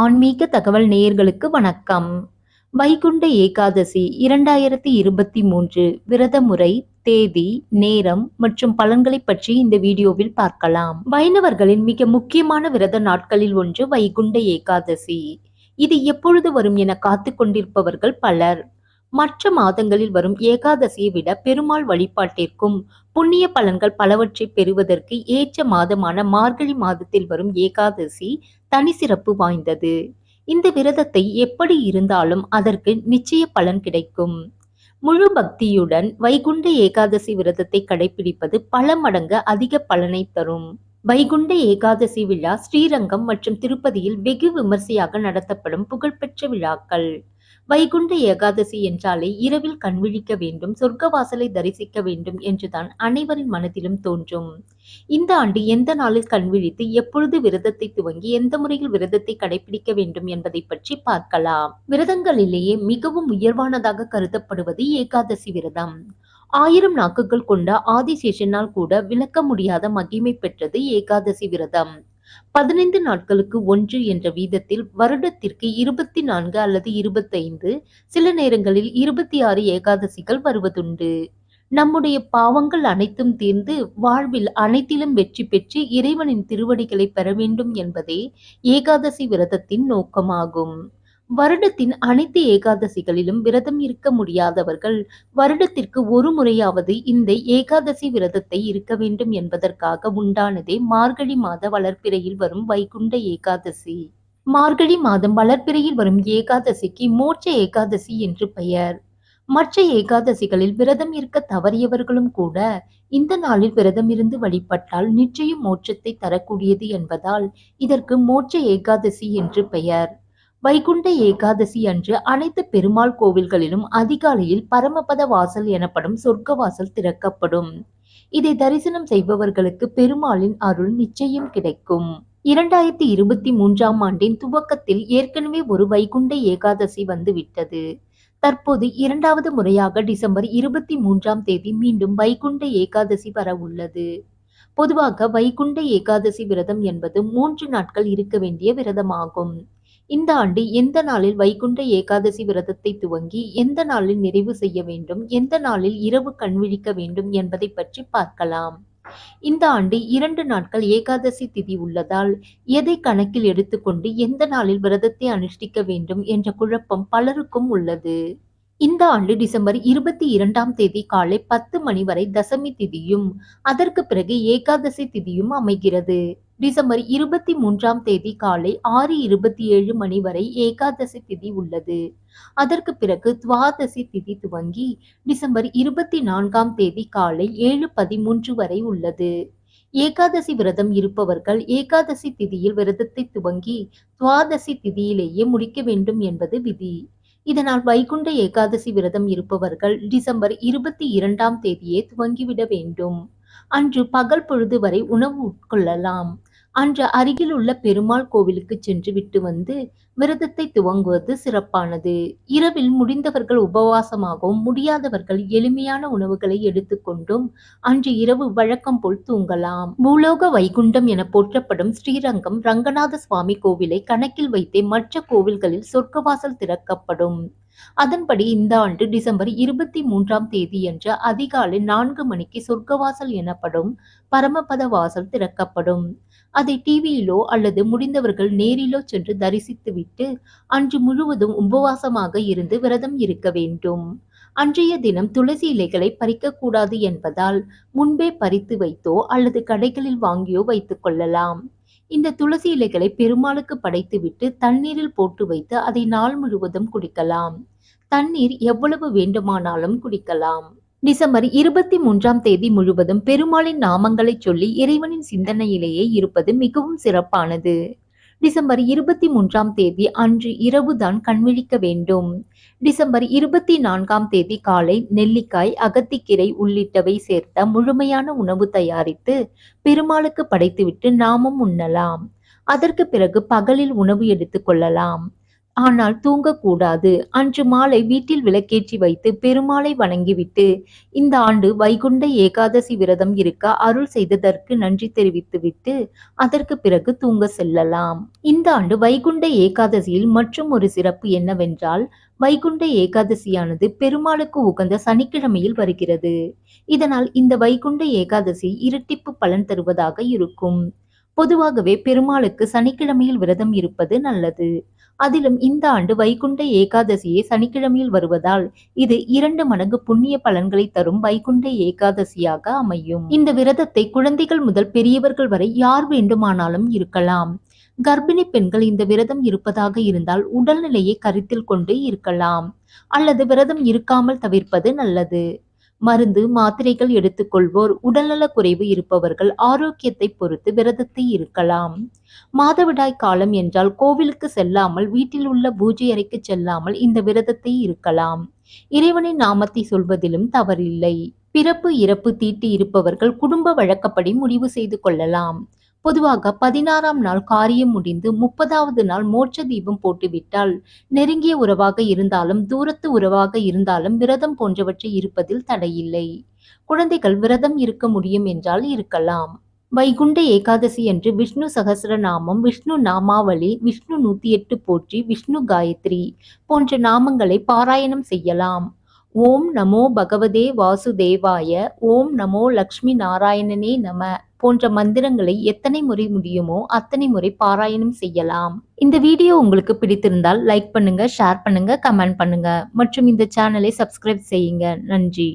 ஆன்மீக தகவல் நேயர்களுக்கு வணக்கம். வைகுண்ட ஏகாதசி இரண்டாயிரத்தி இருபத்தி மூன்று விரத முறை தேதி நேரம் மற்றும் பலன்களை பற்றி இந்த வீடியோவில் பார்க்கலாம். வைணவர்களின் மிக முக்கியமான விரத நாட்களில் ஒன்று வைகுண்ட ஏகாதசி. இது எப்பொழுது வரும் என காத்து கொண்டிருப்பவர்கள் பலர். மற்ற மாதங்களில் வரும் ஏகாதசியை விட பெருமாள் வழிபாட்டிற்கும் புண்ணிய பலன்கள் பலவற்றை பெறுவதற்கு ஏற்ற மாதமான மார்கழி மாதத்தில் வரும் ஏகாதசி தனி சிறப்பு வாய்ந்தது. இந்த விரதத்தை எப்படி இருந்தாலும் அதற்கு நிச்சய பலன் கிடைக்கும். முழு பக்தியுடன் வைகுண்ட ஏகாதசி விரதத்தை கடைபிடிப்பது பல மடங்கு அதிக பலனை தரும். வைகுண்ட ஏகாதசி விழா ஸ்ரீரங்கம் மற்றும் திருப்பதியில் வெகு விமர்சையாக நடத்தப்படும் புகழ்பெற்ற விழாக்கள். வைகுண்ட ஏகாதசி என்றாலே இரவில் கண்விழிக்க வேண்டும் சொர்க்கவாசலை தரிசிக்க வேண்டும் என்றுதான் அனைவரின் மனதிலும் தோன்றும். இந்த ஆண்டு எந்த நாளில் கண்விழித்து எப்பொழுது விரதத்தை துவங்கி எந்த முறையில் விரதத்தை கடைபிடிக்க வேண்டும் என்பதை பற்றி பார்க்கலாம். விரதங்களிலேயே மிகவும் உயர்வானதாக கருதப்படுவது ஏகாதசி விரதம். ஆயிரம் நாக்குகள் கொண்ட ஆதிசேஷனால் கூட விளக்க முடியாத மகிமை பெற்றது ஏகாதசி விரதம். பதினைந்து நாட்களுக்கு ஒன்று என்ற வீதத்தில் வருடத்திற்கு இருபத்தி நான்கு அல்லது இருபத்தைந்து சில நேரங்களில் இருபத்தி ஆறு ஏகாதசிகள் வருவதுண்டு. நம்முடைய பாவங்கள் அனைத்தும் தீர்ந்து வாழ்வில் அனைத்திலும் வெற்றி பெற்று இறைவனின் திருவடிகளை பெற வேண்டும் என்பதே ஏகாதசி விரதத்தின் நோக்கமாகும். வருடத்தின் அனைத்து ஏகாதசிகளிலும் விரதம் இருக்க முடியாதவர்கள் வருடத்திற்கு ஒரு முறையாவது இந்த ஏகாதசி விரதத்தை இருக்க வேண்டும் என்பதற்காக உண்டானதே மார்கழி மாத வளர்ப்பிறையில் வரும் வைகுண்ட ஏகாதசி. மார்கழி மாதம் வளர்ப்பிறையில் வரும் ஏகாதசிக்கு மோட்ச ஏகாதசி என்று பெயர். மற்ற ஏகாதசிகளில் விரதம் இருக்க தவறியவர்களும் கூட இந்த நாளில் விரதம் இருந்து வழிபட்டால் நிச்சயம் மோட்சத்தை தரக்கூடியது என்பதால் இதற்கு மோட்ச ஏகாதசி என்று பெயர். வைகுண்ட ஏகாதசி அன்று அனைத்து பெருமாள் கோவில்களிலும் அதிகாலையில் பரமபத வாசல் எனப்படும் சொர்க்க வாசல் திறக்கப்படும். இதை தரிசனம் செய்பவர்களுக்கு பெருமாளின் அருள் நிச்சயம் கிடைக்கும். இரண்டாயிரத்தி இருபத்தி மூன்றாம் ஆண்டின் துவக்கத்தில் ஏற்கனவே ஒரு வைகுண்ட ஏகாதசி வந்துவிட்டது. தற்போது இரண்டாவது முறையாக டிசம்பர் இருபத்தி மூன்றாம் தேதி மீண்டும் வைகுண்ட ஏகாதசி வர உள்ளது. பொதுவாக வைகுண்ட ஏகாதசி விரதம் என்பது மூன்று நாட்கள் இருக்க வேண்டிய விரதமாகும். இந்த ஆண்டு எந்த நாளில் வைகுண்ட ஏகாதசி விரதத்தை துவங்கி எந்த நாளில் நிறைவு செய்ய வேண்டும் எந்த நாளில் இரவு கண்விழிக்க வேண்டும் என்பதை பற்றி பார்க்கலாம். இந்த ஆண்டு இரண்டு நாட்கள் ஏகாதசி திதி உள்ளதால் எதை கணக்கில் எடுத்துக்கொண்டு எந்த நாளில் விரதத்தை அனுஷ்டிக்க வேண்டும் என்ற குழப்பம் பலருக்கும் உள்ளது. இந்த ஆண்டு டிசம்பர் இருபத்தி இரண்டாம் தேதி காலை பத்து மணி வரை தசமி திதியும் அதற்கு பிறகு ஏகாதசி திதியும் அமைகிறது. டிசம்பர் இருபத்தி மூன்றாம் தேதி காலை ஆறு இருபத்தி ஏழு மணி வரை ஏகாதசி திதி உள்ளது. அதற்கு பிறகு துவாதசி திதி துவங்கி டிசம்பர் இருபத்தி நான்காம் தேதி காலை ஏழு பதிமூன்று வரை உள்ளது. ஏகாதசி விரதம் இருப்பவர்கள் ஏகாதசி திதியில் விரதத்தை துவங்கி துவாதசி திதியிலேயே முடிக்க வேண்டும் என்பது விதி. இதனால் வைகுண்ட ஏகாதசி விரதம் இருப்பவர்கள் டிசம்பர் இருபத்தி இரண்டாம் தேதியே துவங்கிவிட வேண்டும். அன்று பகல் பொழுது வரை உணவு உட்கொள்ளலாம். அன்று அருகில் உள்ள பெருமாள் கோவிலுக்கு சென்று விட்டு வந்து விரதத்தை துவங்குவது சிறப்பானது. இரவில் முடிந்தவர்கள் உபவாசமாகவும் முடியாதவர்கள் எளிமையான உணவுகளை எடுத்துக்கொண்டும் அன்று இரவு வழக்கம் போல் தூங்கலாம். பூலோக வைகுண்டம் என போற்றப்படும் ஸ்ரீரங்கம் ரங்கநாத சுவாமி கோவிலை கணக்கில் வைத்தே மற்ற கோவில்களில் சொர்க்கவாசல் திறக்கப்படும். அதன்படி இந்த ஆண்டு டிசம்பர் இருபத்தி மூன்றாம் தேதியன்று அதிகாலை நான்கு மணிக்கு சொர்க்கவாசல் எனப்படும் பரமபத வாசல் திறக்கப்படும். அதை டிவியிலோ அல்லது முடிந்தவர்கள் நேரிலோ சென்று தரிசித்துவிட்டு அன்று முழுவதும் உபவாசமாக இருந்து விரதம் இருக்க வேண்டும். அன்றைய தினம் துளசி இலைகளை பறிக்கக்கூடாது என்பதால் முன்பே பறித்து வைத்தோ அல்லது கடைகளில் வாங்கியோ வைத்துக் கொள்ளலாம். இந்த துளசி இலைகளை பெருமாளுக்கு படைத்துவிட்டு தண்ணீரில் போட்டு வைத்து அதை நாள் முழுவதும் குடிக்கலாம். தண்ணீர் எவ்வளவு வேண்டுமானாலும் குடிக்கலாம். டிசம்பர் இருபத்தி மூன்றாம் தேதி முழுவதும் பெருமாளின் நாமங்களை சொல்லி இறைவனின் சிந்தனையிலேயே இருப்பது மிகவும் சிறப்பானது. டிசம்பர் இருபத்தி மூன்றாம் தேதி அன்று இரவுதான் கண்விழிக்க வேண்டும். டிசம்பர் இருபத்தி நான்காம் தேதி காலை நெல்லிக்காய் அகத்திக்கீரை உள்ளிட்டவை சேர்த்த முழுமையான உணவு தயாரித்து பெருமாளுக்கு படைத்துவிட்டு நாமும் உண்ணலாம். அதற்கு பிறகு பகலில் உணவு எடுத்துக் கொள்ளலாம். ஆனால் தூங்கக்கூடாது. அன்று மாலை வீட்டில் விளக்கேற்றி வைத்து பெருமாளை வணங்கிவிட்டு இந்த ஆண்டு வைகுண்ட ஏகாதசி விரதம் இருக்க அருள் செய்ததற்கு நன்றி தெரிவித்துவிட்டு அதற்கு பிறகு தூங்க செல்லலாம். இந்த ஆண்டு வைகுண்ட ஏகாதசியில் மற்றும் ஒரு சிறப்பு என்னவென்றால் வைகுண்ட ஏகாதசியானது பெருமாளுக்கு உகந்த சனிக்கிழமையில் வருகிறது. இதனால் இந்த வைகுண்ட ஏகாதசி இரட்டிப்பு பலன் தருவதாக இருக்கும். பொதுவாகவே பெருமாளுக்கு சனிக்கிழமையில் விரதம் இருப்பது நல்லது. அதிலும் இந்த ஆண்டு வைகுண்ட ஏகாதசியே சனிக்கிழமையில் வருவதால் இது இரண்டு மடங்கு புண்ணிய பலன்களை தரும் வைகுண்ட ஏகாதசியாக அமையும். இந்த விரதத்தை குழந்தைகள் முதல் பெரியவர்கள் வரை யார் வேண்டுமானாலும் இருக்கலாம். கர்ப்பிணி பெண்கள் இந்த விரதம் இருப்பதாக இருந்தால் உடல்நிலையை கருத்தில் கொண்டு இருக்கலாம். அல்லது விரதம் இருக்காமல் தவிர்ப்பது நல்லது. மருந்து மாத்திரைகள் எடுத்துக்கொள்வோர் உடல்நலக் குறைவு இருப்பவர்கள் ஆரோக்கியத்தை பொறுத்து விரதத்தை இருக்கலாம். மாதவிடாய் காலம் என்றால் கோவிலுக்கு செல்லாமல் வீட்டில் உள்ள பூஜை அறைக்கு செல்லாமல் இந்த விரதத்தை இருக்கலாம். இறைவனின் நாமத்தை சொல்வதிலும் தவறில்லை. பிறப்பு இறப்பு தீட்டி இருப்பவர்கள் குடும்ப வழக்கப்படி முடிவு செய்து கொள்ளலாம். பொதுவாக பதினாறாம் நாள் காரியம் முடிந்து முப்பதாவது நாள் மோட்ச தீபம் போட்டுவிட்டால் நெருங்கிய உறவாக இருந்தாலும் தூரத்து உறவாக இருந்தாலும் விரதம் போன்றவற்றை இருப்பதில் தடையில்லை. குழந்தைகள் விரதம் இருக்க முடியும் என்றால் இருக்கலாம். வைகுண்ட ஏகாதசி என்று விஷ்ணு சகசிரநாமம் விஷ்ணு நாமாவளி விஷ்ணு நூத்தி எட்டு போற்றி விஷ்ணு காயத்ரி போன்ற நாமங்களை பாராயணம் செய்யலாம். ஓம் நமோ பகவதே வாசுதேவாய ஓம் நமோ லக்ஷ்மி நாராயணனே நம. போன்ற மந்திரங்களை எத்தனை முறை முடியுமோ அத்தனை முறை பாராயணம் செய்யலாம். இந்த வீடியோ உங்களுக்கு பிடித்திருந்தால் லைக் பண்ணுங்க ஷேர் பண்ணுங்க கமெண்ட் பண்ணுங்க. மற்றும் இந்த சேனலை சப்ஸ்கிரைப் செய்யுங்க. நன்றி.